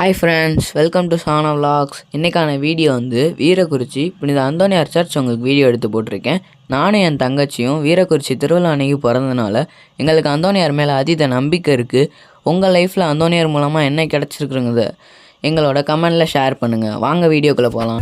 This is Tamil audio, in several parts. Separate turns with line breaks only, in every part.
ஹாய் ஃப்ரெண்ட்ஸ் வெல்கம் டு சானா vlogs. இன்றைக்கான வீடியோ வந்து வீரக்குறிச்சி புனித அந்தோனியார் சர்ச் உங்களுக்கு வீடியோ எடுத்து போட்டிருக்கேன். நானும் என் தங்கச்சியும் வீரக்குறிச்சி திருவிழா அன்னைக்கு பிறந்தனால எங்களுக்கு அந்தோனியார் மேலே அதீத நம்பிக்கை இருக்குது உங்கள் லைஃப்பில் அந்தோனியார் மூலமாக என்ன கிடச்சிருக்குறத எங்களோட கமெண்டில் ஷேர் பண்ணுங்கள் வாங்க வீடியோக்குள்ளே போகலாம்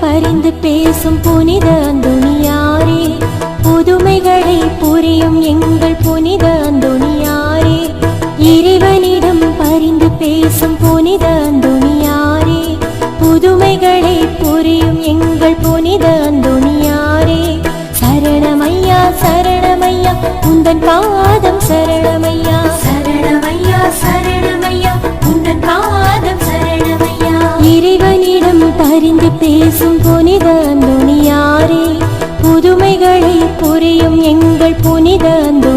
பரிந்து பேசும் புனித அந்தோணியாரே. புதுமைகளை புரியும் எங்கள் புனித அந்தோணியாரே. இறைவனிடம் பரிந்து பேசும் புனித அந்தோணியாரே. புதுமைகளை புரியும் எங்கள் புனித அந்தோணியாரே புனித அந்தோணியாரே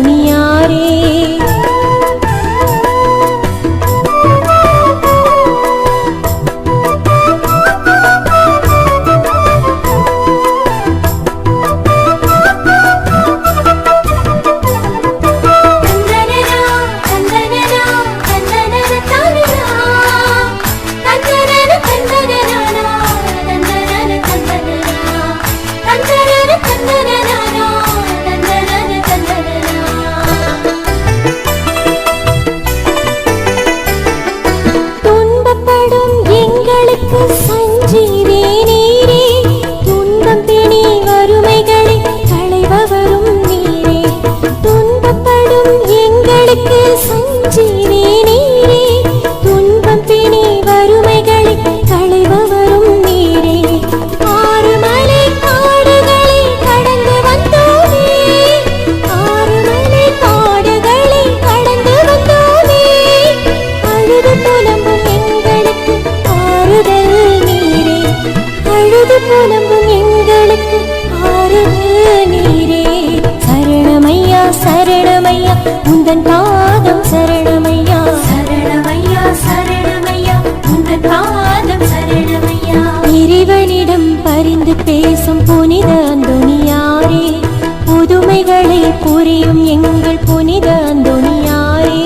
உந்தன் பாதம் சரணமையா? சரணமையா சரணமையா? உந்தன் பாதம் சரணமையா? இறைவனிடம் பரிந்து பேசும் புனித அந்தோணியாரே புதுமைகளை புரியும் எங்கள் புனித அந்தோணியாரே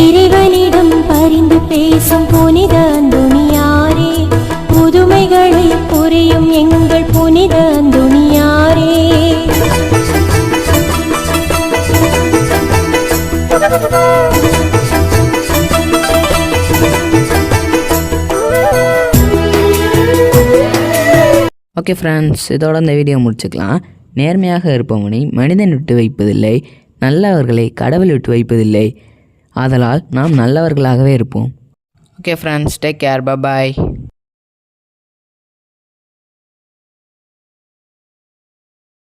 இறைவனிடம் பரிந்து பேசும் புனித அந்தோணியாரே புதுமைகளை புரியும் எங்கள் புனித அந்தோணியாரே
ஓகே ஃப்ரெண்ட்ஸ் இதோட இந்த வீடியோ முடிச்சுக்கலாம். நேர்மையாக இருப்பவனை மனிதன் விட்டு வைப்பதில்லை நல்லவர்களை கடவுள் விட்டு வைப்பதில்லை. ஆதலால் நாம் நல்லவர்களாகவே இருப்போம். Okay friends take care bye